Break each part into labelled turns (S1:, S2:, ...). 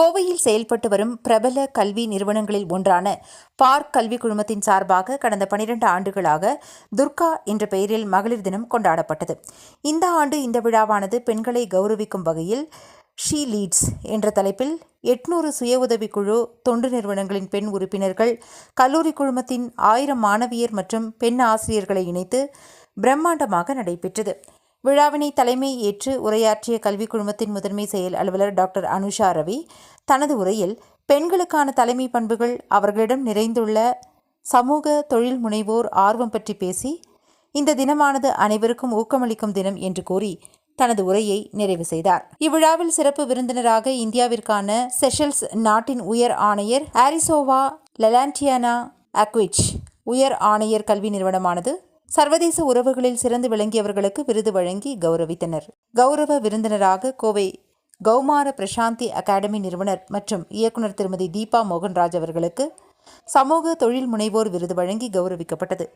S1: கோவையில் செயல்பட்டு வரும் பிரபல கல்வி நிறுவனங்களில் ஒன்றான பார்க் கல்வி குழுமத்தின் சார்பாக கடந்த பனிரெண்டு ஆண்டுகளாக துர்கா என்ற பெயரில் மகளிர் தினம் கொண்டாடப்பட்டது. இந்த ஆண்டு இந்த விழாவானது பெண்களை கௌரவிக்கும் வகையில் ஷீ லீட்ஸ் என்ற தலைப்பில் எட்நூறு சுய உதவிக் குழு தொண்டு நிறுவனங்களின் பெண் உறுப்பினர்கள் கல்லூரி குழுமத்தின் ஆயிரம் மாணவியர் மற்றும் பெண் ஆசிரியர்களை இணைத்து பிரம்மாண்டமாக நடைபெற்றது. விழாவினை தலைமை ஏற்று உரையாற்றிய கல்விக் குழுமத்தின் முதன்மை செயல் அலுவலர் டாக்டர் அனுஷா ரவி தனது உரையில் பெண்களுக்கான தலைமை பண்புகள் அவர்களிடம் நிறைந்துள்ள சமூக தொழில் முனைவோர் ஆர்வம் பற்றி பேசி இந்த தினமானது அனைவருக்கும் ஊக்கமளிக்கும் தினம் என்று கூறி தனது உரையை நிறைவு செய்தார். இவ்விழாவில் சிறப்பு விருந்தினராக இந்தியாவிற்கான செஷல்ஸ் நாட்டின் உயர் ஆணையர் ஆரிசோவா லெலாண்டியானா அக்விச் உயர் ஆணையர் கல்வி நிறுவனமானது சர்வதேச உறவுகளில் சிறந்து விளங்கியவர்களுக்கு விருது வழங்கி கௌரவித்தனர். கௌரவ விருந்தினராக கோவை கௌமார பிரசாந்தி அகாடமி நிறுவனர் மற்றும் இயக்குனர் திருமதி தீபா மோகன்ராஜ் அவர்களுக்கு சமூக தொழில் முனைவோர் விருது வழங்கி கௌரவிக்கப்பட்டது.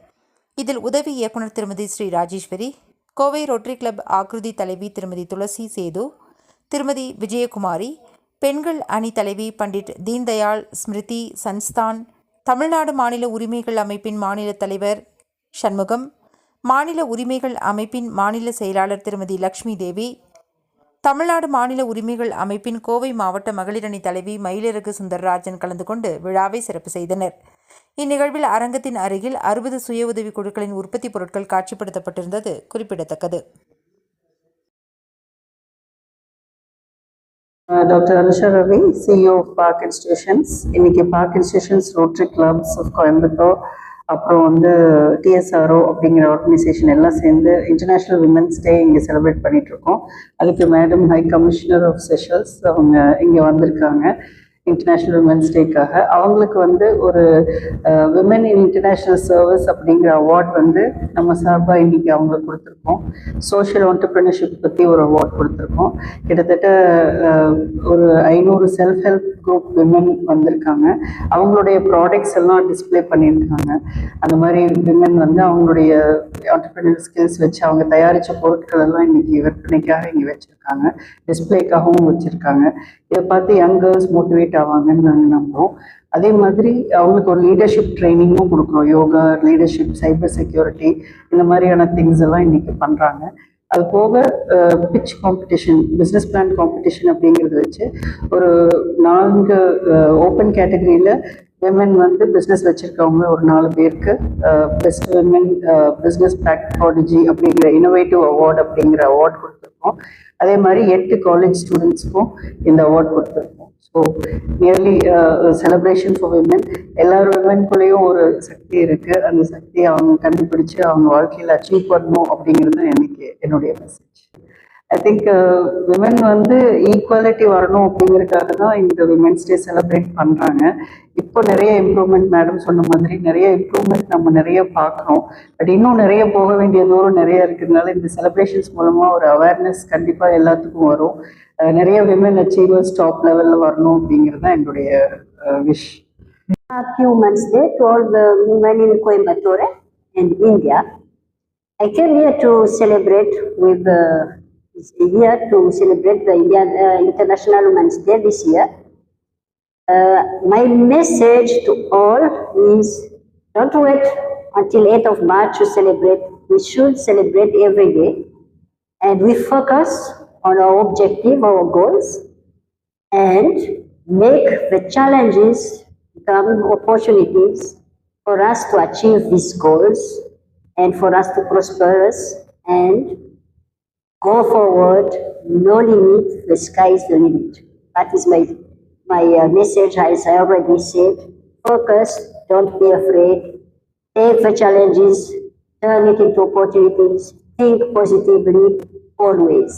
S1: இதில் உதவி இயக்குனர் திருமதி ஸ்ரீ ராஜேஸ்வரி கோவை ரோட்டரி கிளப் ஆக்ருதி தலைவி திருமதி துளசி சேது திருமதி விஜயகுமாரி பெண்கள் அணி தலைவி பண்டிட் தீன்தயாள் ஸ்மிருதி சன்ஸ்தான் தமிழ்நாடு மாநில உரிமைகள் அமைப்பின் மாநில தலைவர் சண்முகம் மாநில உரிமைகள் அமைப்பின் மாநில செயலாளர் திருமதி லக்ஷ்மி தேவி தமிழ்நாடு மாநில உரிமைகள் அமைப்பின் கோவை மாவட்ட மகளிரணி தலைவி மயிலிறகு சுந்தரராஜன் கலந்து கொண்டு விழாவை சிறப்பு செய்தனர். இந்நிகழ்வில் அரங்கத்தின் அருகில் அறுபது சுய உதவி குழுக்களின் உற்பத்தி பொருட்கள் காட்சிப்படுத்தப்பட்டிருந்தது குறிப்பிடத்தக்கது.
S2: Doctor Anusha Ravi CEO of Park Institutions இன்னைக்கு Park Institutions rotary clubs of Coimbatore அப்புறம் வந்து டிஎஸ்ஆர்ஓ அப்படிங்கிற ஆர்கனைசேஷன் எல்லாம் சேர்ந்து இன்டர்நேஷ்னல் விமன்ஸ் டே இங்கே செலிப்ரேட் பண்ணிட்டு இருக்கோம். அதுக்கு madam high commissioner of Seychelles அவங்க இங்கே வந்திருக்காங்க. இன்டர்நேஷ்னல் உமன்ஸ் டேக்காக அவங்களுக்கு வந்து ஒரு விமன் இன் இன்டர்நேஷ்னல் சர்வீஸ் அப்படிங்கிற அவார்ட் வந்து நம்ம சார்பாக இன்றைக்கி அவங்களுக்கு கொடுத்துருக்கோம். சோஷியல் ஆண்டர்பிரினர்ஷிப் பற்றி ஒரு அவார்ட் கொடுத்துருக்கோம். கிட்டத்தட்ட ஒரு ஐநூறு செல்ஃப் ஹெல்ப் குரூப் விமன் வந்திருக்காங்க. அவங்களுடைய ப்ராடக்ட்ஸ் எல்லாம் டிஸ்ப்ளே பண்ணியிருக்காங்க. அந்த மாதிரி விமன் வந்து அவங்களுடைய ஆண்டர்பிரினர் ஸ்கில்ஸ் வச்சு அவங்க தயாரித்த பொருட்கள் எல்லாம் இன்றைக்கி விற்பனைக்காக இங்கே வச்சுருக்காங்க. டிஸ்ப்ளேக்காகவும் வச்சுருக்காங்க. இதை பார்த்து யங் கேர்ள்ஸ் மோட்டிவேட் ஆவாங்கன்னு நாங்கள் நம்புகிறோம் அதே மாதிரி அவங்களுக்கு ஒரு லீடர்ஷிப் ட்ரைனிங்கும் கொடுக்குறோம். யோகா லீடர்ஷிப் சைபர் செக்யூரிட்டி இந்த மாதிரியான திங்ஸ் எல்லாம் இன்றைக்கி பண்ணுறாங்க அது போக pitch competition business plan competition அப்படிங்கிறது வச்சு ஒரு நான்கு ஓப்பன் கேட்டகரியில் விமன் வந்து பிஸ்னஸ் வச்சுருக்கவங்க ஒரு நாலு பேருக்கு பெஸ்ட் விமன் பிஸ்னஸ் ப்ராக்டிகாலஜி அப்படிங்கிற இனோவேட்டிவ் அவார்டு அப்படிங்கிற அவார்டு கொடுத்துருக்கோம் அதே மாதிரி எட்டு காலேஜ் ஸ்டூடெண்ட்ஸ்க்கும் இந்த அவார்ட் கொடுத்துருக்கோம். So nearly celebration for women எல்லார் விமன்குள்ளேயும் ஒரு சக்தி இருக்கு. அந்த சக்தியை அவங்க கண்டுபிடிச்சு அவங்க வாழ்க்கையில் அச்சீவ் பண்ணணும் அப்படிங்கிறது எனக்கு என்னுடைய மெசேஜ் ஐ திங்க் விமன் வந்து ஈக்குவாலிட்டி வரணும் அப்படிங்கறதுக்காக தான் இந்த விமென்ஸ் டே செலிப்ரேட் பண்ணுறாங்க இப்போ நிறைய இம்ப்ரூவ்மெண்ட் மேடம் சொன்ன மாதிரி நிறைய இம்ப்ரூவ்மெண்ட் நம்ம நிறைய பார்க்குறோம் பட் இன்னும் நிறைய போக வேண்டிய தூரம் நிறைய இருக்கிறதுனால இந்த செலிப்ரேஷன்ஸ் மூலமாக ஒரு அவேர்னஸ் கண்டிப்பாக எல்லாத்துக்கும் வரும். நிறைய விமன் அச்சீவர்ஸ் டாப் லெவல்ல வரணும் அப்படிங்கிறது தான் என்னுடைய wish
S3: Happy day Day to all the women in Coimbatore and India. I came here to celebrate with uh, uh, here to celebrate the Indian uh, International Women's Day this year. Uh, my message to all is don't wait until 8th of March to celebrate. We should celebrate every day and we focus on our objective, our goals, and make the challenges become opportunities for us to achieve these goals and for us to prosper and go forward. No limit, the sky is the limit. That is my my uh, message. As I already said, focus. Don't be afraid. Take the challenges, turn it into opportunities. Think positively always.